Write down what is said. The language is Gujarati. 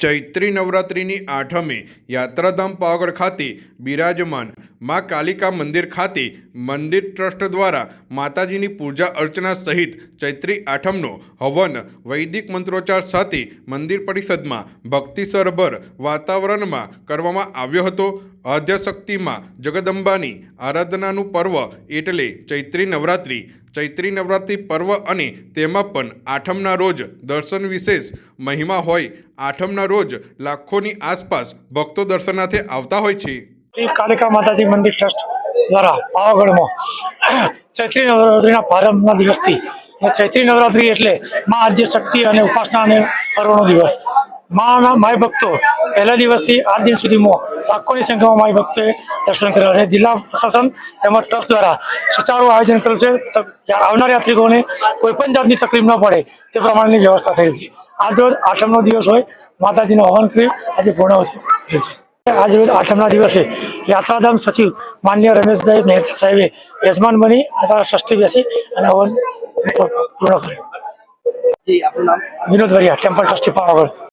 ચૈત્રી નવરાત્રિની આઠમે યાત્રાધામ પાવાગઢ ખાતે બિરાજમાન મા કાલિકા મંદિર ખાતે મંદિર ટ્રસ્ટ દ્વારા માતાજીની પૂજા અર્ચના સહિત ચૈત્રી આઠમનો હવન વૈદિક મંત્રોચ્ચાર સાથે મંદિર પરિષદમાં ભક્તિસરભર વાતાવરણમાં કરવામાં આવ્યો હતો. આદ્યશક્તિમાં જગદંબાની આરાધનાનું પર્વ એટલે ચૈત્રી નવરાત્રિ. ચૈત્રી નવરાત્રિ પર્વ અને તેમાં પણ આઠમના રોજ દર્શન વિશેષ મહિમા હોય. આઠમના રોજ લાખોની આસપાસ ભક્તો દર્શનાર્થે આવતા હોય છે. કાલિકા માતાજી મંદિર ટ્રસ્ટ દ્વારા પાવાગઢમાં ચૈત્રી નવરાત્રિના પ્રારંભના દિવસથી. ચૈત્રી નવરાત્રિ એટલે મા આદ્ય શક્તિ અને ઉપાસના અને પર્વનો દિવસ. માના માય ભક્તો પહેલા દિવસથી આઠ દિન સુધીમાં લાખોની સંખ્યામાં માય ભક્તોએ દર્શન કર્યા છે. જિલ્લા પ્રશાસન તેમજ ટ્રસ્ટ દ્વારા સુચારું આયોજન કરેલું છે. આવનાર યાત્રિકોને કોઈ પણ જાતની તકલીફ ન પડે તે પ્રમાણેની વ્યવસ્થા થયેલ છે. આજરોજ આઠમનો દિવસ હોય માતાજીનું હવન કરી આજે પૂર્ણાવતી કરેલ છે. આજ રોજ આઠમના દિવસે યાત્રાધામ સચિવ માન્ય રમેશભાઈ મહેતા સાહેબે યજમાન બની આ ટ્રસ્ટી બેસી અને હવન પૂર્ણ કર્યો. Vinod Variya temple trustee Pavagadh.